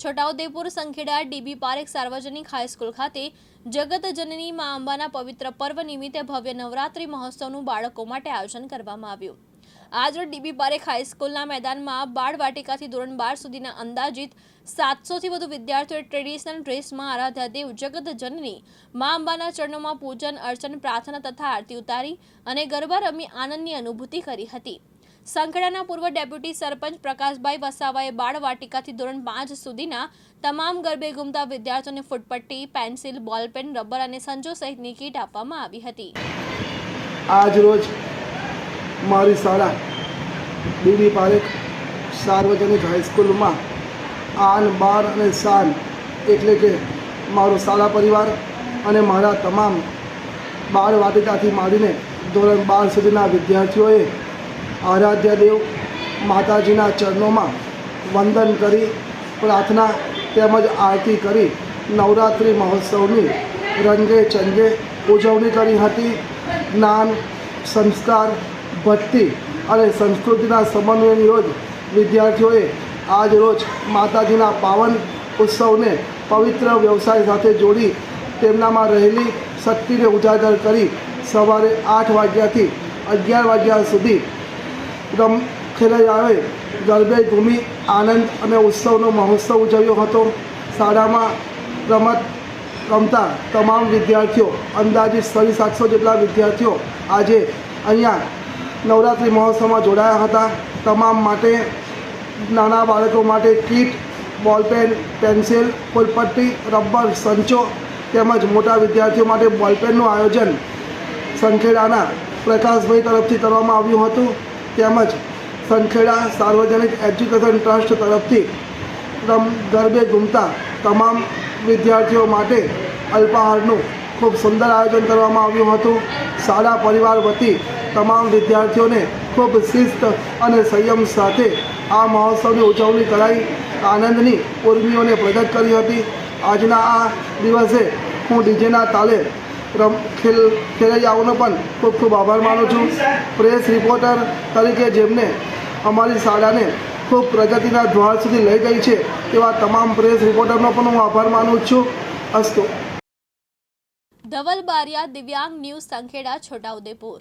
Chhota Udepur Sankheda dB Parekh સાર્વજનિક high school ખાતે જગત જનની મા અંબાના પવિત્ર પર્વ નિમિત્તે ભવ્ય નવરાત્રી મહોત્સવનું બાળકો માટે આયોજન કરવામાં આવ્યું. આજરોજ ડીબી પારેખ હાઈસ્કૂલના મેદાનમાં બાળ વાટિકાથી ધોરણ બાર સુધીના અંદાજિત સાતસોથી વધુ વિદ્યાર્થીઓએ ટ્રેડિશનલ ડ્રેસમાં આરાધ્યા દેવ જગત જનની મા અંબાના ચરણોમાં પૂજન, અર્ચન, પ્રાર્થના તથા આરતી ઉતારી અને ગરબા રમી આનંદની અનુભૂતિ કરી હતી. સંખેડાના પૂર્વ ડેપ્યુટી સરપંચ પ્રકાશભાઈ વસાવાએ બાળ વાટિકાથી ધોરણ પાંચ સુધીના તમામ ગરબે ગુમતા વિદ્યાર્થીઓને ફૂટપટ્ટી, પેન્સિલ, બોલપેન, રબર અને સંજો સહિતની કીટ આપવામાં આવી હતી. આજ રોજ મારી શાળા બીબી પારેખ સાર્વજનિક હાઈસ્કૂલમાં આન બાર અને શાન એટલે કે મારો શાળા પરિવાર અને મારા તમામ બાળ વાટિકાથી માંડીને ધોરણ બાર સુધીના વિદ્યાર્થીઓએ આરાધ્ય દેવ માતાજીના ચરણોમાં વંદન કરી, પ્રાર્થના તેમજ આરતી કરી. નવરાત્રિ મહોત્સવની રંગે ચંગે ઉજવણી કરી હતી. જ્ઞાન, સંસ્કાર, ભક્તિ અને સંસ્કૃતિના સમન્વયની રોજ વિદ્યાર્થીઓએ આજ રોજ માતાજીના પાવન ઉત્સવને પવિત્ર વ્યવસાય સાથે જોડી તેમનામાં રહેલી શક્તિને ઉજાગર કરી. સવારે આઠ વાગ્યાથી અગિયાર વાગ્યા સુધી રમ ખેલૈયાઓએ ગરબે ઘૂમી આનંદ અને ઉત્સવનો મહોત્સવ ઉજવ્યો હતો. શાળામાં રમત રમતા તમામ વિદ્યાર્થીઓ, અંદાજિત સાડી સાતસો જેટલા વિદ્યાર્થીઓ આજે અહીંયા નવરાત્રિ મહોત્સવમાં જોડાયા હતા. તમામ માટે નાના બાળકો માટે કીટ, બોલપેન, પેન્સિલ, ફૂલપટ્ટી, રબર, સંચો તેમજ મોટા વિદ્યાર્થીઓ માટે બોલપેનનું આયોજન સંખેડાના પ્રકાશભાઈ તરફથી કરવામાં આવ્યું હતું. તેમજ સંખેડા સાર્વજનિક એજ્યુકેશન ટ્રસ્ટ તરફથી ગરબે ઘૂમતા તમામ વિદ્યાર્થીઓ માટે અલ્પાહારનું ખૂબ સુંદર આયોજન કરવામાં આવ્યું હતું. શાળા પરિવાર વતી તમામ વિદ્યાર્થીઓને ખૂબ શિસ્ત અને સંયમ સાથે આ મહોત્સવની ઉજવણી કરાઈ. આનંદની ઉર્મીઓને પ્રગટ કરી હતી. આજના આ દિવસે હું ડીજેના તાલે રમ, ખેલ, ખેલૈયાઓનો પણ ખૂબ ખૂબ આભાર માનું છું. પ્રેસ રિપોર્ટર તરીકે જેમને અમારી શાળાને ખૂબ પ્રગતિના દ્વાર સુધી લઈ ગઈ છે તેવા તમામ પ્રેસ રિપોર્ટરનો પણ હું આભાર માનું છું. અસ્તુ. ધવલ બારિયા, દિવ્યાંગ ન્યૂઝ સંખેડા, છોટાઉદેપુર.